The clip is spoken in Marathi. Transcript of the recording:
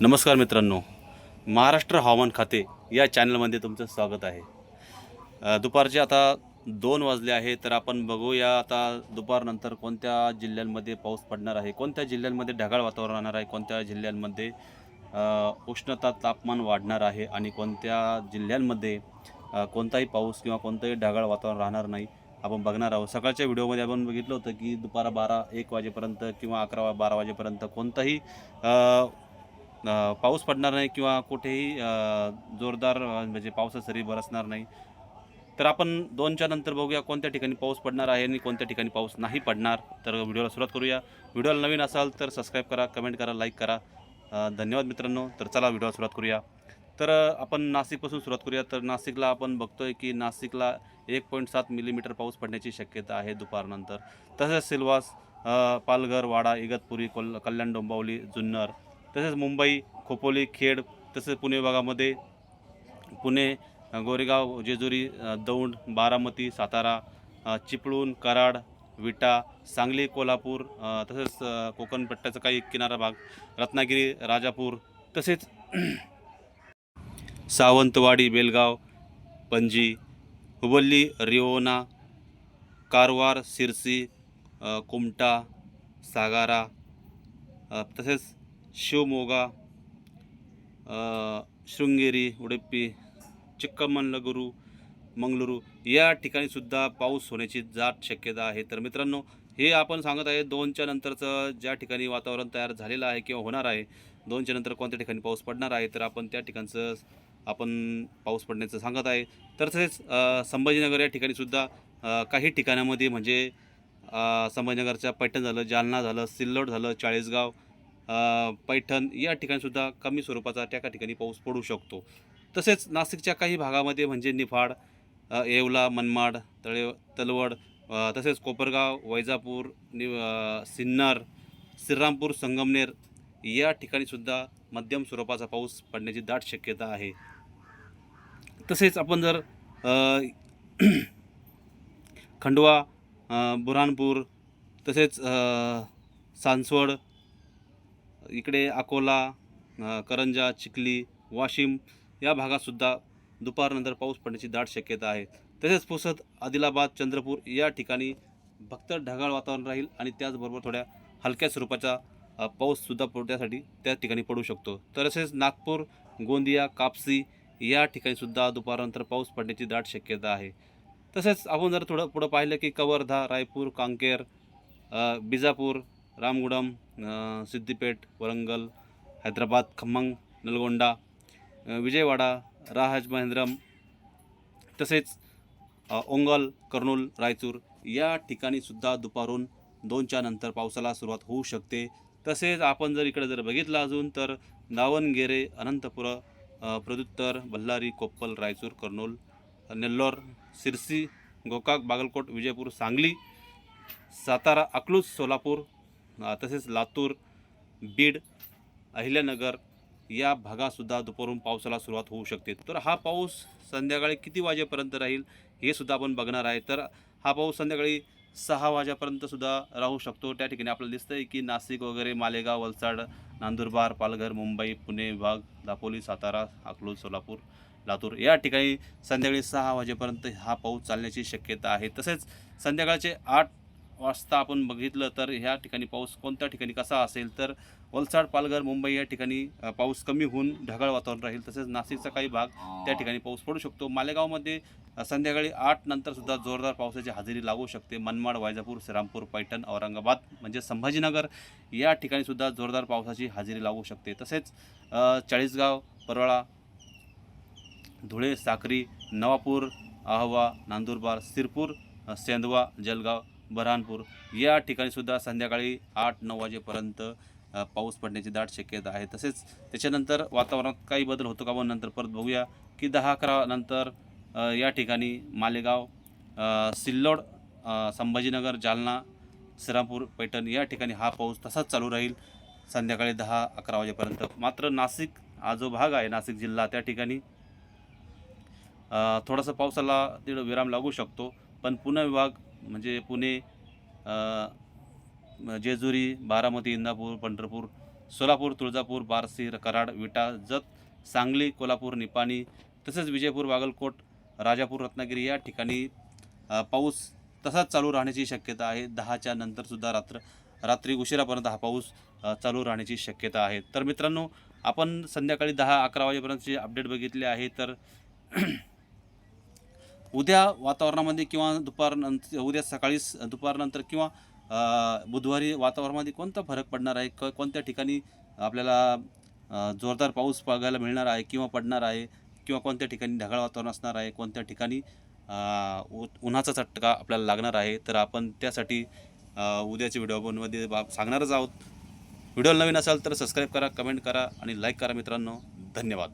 नमस्कार मित्रांनो. महाराष्ट्र हवामान खाते या चॅनलमध्ये तुमचं स्वागत आहे. दुपारचे आता दोन वाजले आहे तर आपण बघूया आता दुपारनंतर कोणत्या जिल्ह्यांमध्ये पाऊस पडणार आहे कोणत्या जिल्ह्यांमध्ये ढगाळ वातावरण राहणार आहे कोणत्या जिल्ह्यांमध्ये उष्णता तापमान वाढणार आहे आणि कोणत्या जिल्ह्यांमध्ये कोणताही पाऊस किंवा कोणतंही ढगाळ वातावरण राहणार नाही आपण बघणार आहोत. सकाळच्या व्हिडिओमध्ये आपण बघितलं होतं की दुपारा बारा एक वाजेपर्यंत किंवा अकरा बारा वाजेपर्यंत कोणताही पाऊस पडणार नाही किंवा कुठेही जोरदार म्हणजे पावसा सरी बरसणार नाही. तर आपण दोनच्या नंतर बघूया कोणत्या ठिकाणी पाऊस पडणार आहे आणि कोणत्या ठिकाणी पाऊस नाही पडणार. तर व्हिडिओला सुरुवात करूया. व्हिडिओला नवीन असाल तर सबस्क्राईब करा कमेंट करा लाईक करा. धन्यवाद मित्रांनो. तर चला व्हिडिओला सुरुवात करूया. तर आपण नाशिकपासून सुरुवात करूया. तर नाशिकला आपण बघतोय की नाशिकला एक पॉईंट सात मिलीमीटर पाऊस पडण्याची शक्यता आहे दुपारनंतर. तसेच सिल्वास पालघर वाडा इगतपुरी कोल कल्याण डोंबावली जुन्नर तसेच मुंबई खोपोली खेड तसेच पुणे विभागामध्ये पुणे गोरेगाव जेजुरी दौंड बारामती सातारा चिपळूण कराड विटा सांगली कोल्हापूर तसेच कोकण पट्ट्याचा काही किनारा भाग रत्नागिरी राजापूर तसेच सावंतवाडी बेलगाव पणजी हुबल्ली रिओना कारवार सिरसी कुमटा सागारा तसेच शिवमोगा शृंगेरी उडुपी चिक्कमंगलुरू मंगळुरू या ठिकाणी सुद्धा पाऊस होण्याची जाट शक्यता आहे. तर मित्रांनो हे आपण सांगत आहे दोनच्या नंतरचं ज्या ठिकाणी वातावरण तयार झालेलं आहे किंवा होणार आहे दोनच्या नंतर कोणत्या ठिकाणी पाऊस पडणार आहे तर आपण त्या ठिकाणचं आपण पाऊस पडण्याचं सांगत आहे. तर तसेच संभाजीनगर या ठिकाणीसुद्धा काही ठिकाणामध्ये म्हणजे संभाजीनगरच्या पैठण झालं जालना झालं सिल्लोड झालं चाळीसगाव पैठण या ठिकाणीसुद्धा कमी स्वरूपाचा त्या ठिकाणी पाऊस पडू शकतो. तसेच नाशिकच्या काही भागामध्ये म्हणजे निफाड येवला मनमाड तळे तलवड तसेच कोपरगाव वैजापूर नि सिन्नर श्रीरामपूर संगमनेर या ठिकाणीसुद्धा मध्यम स्वरूपाचा पाऊस पडण्याची दाट शक्यता आहे. तसेच आपण जर खंडवा अ, बुऱ्हाणपूर तसेच सांसवड इकडे अकोला करंजा चिखली वाशिम या भागातसुद्धा दुपारनंतर पाऊस पडण्याची दाट शक्यता आहे. तसेच पुसद आदिलाबाद चंद्रपूर या ठिकाणी फक्त ढगाळ वातावरण राहील आणि त्याचबरोबर थोड्या हलक्या स्वरूपाचा पाऊससुद्धा पडण्यासाठी त्या ठिकाणी पडू शकतो. तसेच नागपूर गोंदिया कापसी या ठिकाणीसुद्धा दुपारनंतर पाऊस पडण्याची दाट शक्यता आहे. तसेच आपण जर थोडं पुढं पाहिलं की कवर्धा रायपूर कांकेर बिजापूर रामगुडम सिद्धिपेठ वरंगल हैदराबाद खम्मंग नलगोंडा विजयवाडा राहज महेंद्रम तसेच ओंगल कर्नूल रायचूर या ठिकाणीसुद्धा दुपारून दोनच्या नंतर पावसाला सुरुवात होऊ शकते. तसेच आपण जर इकडे जर बघितलं अजून तर दावणगेरे अनंतपुर प्रदुत्तर बल्लारी कोप्पल रायचूर कर्नूल नेल्लोर सिरसी गोकाक बागलकोट विजयपूर सांगली सातारा अकलूज सोलापूर तसेच लातूर बीड अहिल्यानगर या भागातसुद्धा दुपारून पावसाला सुरुवात होऊ शकते. तर हा पाऊस संध्याकाळी किती वाजेपर्यंत राहील हे सुद्धा आपण बघणार आहे. तर हा पाऊस संध्याकाळी सहा वाजेपर्यंतसुद्धा राहू शकतो. त्या ठिकाणी आपल्याला दिसतं आहे की नाशिक वगैरे मालेगाव वलसाड नांदुरबार पालघर मुंबई पुणे विभाग दापोली सातारा अकलूज सोलापूर लातूर या ठिकाणी संध्याकाळी सहा वाजेपर्यंत हा पाऊस चालण्याची शक्यता आहे. तसेच संध्याकाळचे आठ वाजता आपण बघितलं तर ह्या ठिकाणी पाऊस कोणत्या ठिकाणी कसा असेल तर वलसाड पालघर मुंबई या ठिकाणी पाऊस कमी होऊन ढगाळ वातावरण राहील. तसेच नाशिकचा काही भाग त्या ठिकाणी पाऊस पडू शकतो. मालेगावमध्ये संध्याकाळी आठ नंतर सुद्धा जोरदार पावसाची हजेरी लागू शकते. मनमाड वायजापूर श्रीरामपूर पैठण औरंगाबाद म्हणजे संभाजीनगर या ठिकाणी सुद्धा जोरदार पावसाची हजेरी लागू शकते. तसेच चाळीसगाव परवाळा धुळे साक्री नवापूर अहवा नांदुरबार सिरपूर सेंदवा जलगाव बऱ्हाणपूर या ठिकाणीसुद्धा संध्याकाळी आठ नऊ वाजेपर्यंत पाऊस पडण्याची दाट शक्यता आहे. तसेच त्याच्यानंतर वातावरणात काही बदल होतो का? मग नंतर परत बघूया की दहा अकरा नंतर या ठिकाणी मालेगाव सिल्लोड संभाजीनगर जालना श्रीरामपूर पैठण या ठिकाणी हा पाऊस तसाच चालू राहील संध्याकाळी दहा अकरा वाजेपर्यंत. मात्र नाशिक हा जो भाग आहे नाशिक जिल्हा त्या ठिकाणी थोडासा पावसाला तिथं विराम लागू शकतो. पण पुणे विभाग म्हणजे पुणे जेजुरी बारामती इंदापूर पंढरपूर सोलापूर तुळजापूर बारसी कराड विटा जत सांगली कोल्हापूर निपाणी तसेच विजयपूर बागलकोट राजापूर रत्नागिरी या ठिकाणी पाऊस तसाच चालू राहण्याची शक्यता आहे. दहाच्या नंतरसुद्धा रात्र रात्री उशिरापर्यंत हा पाऊस चालू राहण्याची शक्यता आहे. तर मित्रांनो आपण संध्याकाळी दहा अकरा वाजेपर्यंतचे अपडेट बघितले आहे. तर उद्या वातावरणामध्ये किंवा दुपारनंतर उद्या सकाळी दुपारनंतर किंवा बुधवारी वातावरणामध्ये कोणता फरक पडणार आहे? क कोणत्या ठिकाणी आपल्याला जोरदार पाऊस बघायला मिळणार आहे किंवा पडणार आहे? किंवा कोणत्या ठिकाणी ढगाळ वातावरण असणार आहे? कोणत्या ठिकाणी उन्हाचा चटका आपल्याला लागणार आहे? तर आपण त्यासाठी उद्याच्या व्हिडिओमध्ये बा सांगणारच आहोत. व्हिडिओ नवीन असाल तर सबस्क्राईब करा कमेंट करा आणि लाईक करा मित्रांनो. धन्यवाद.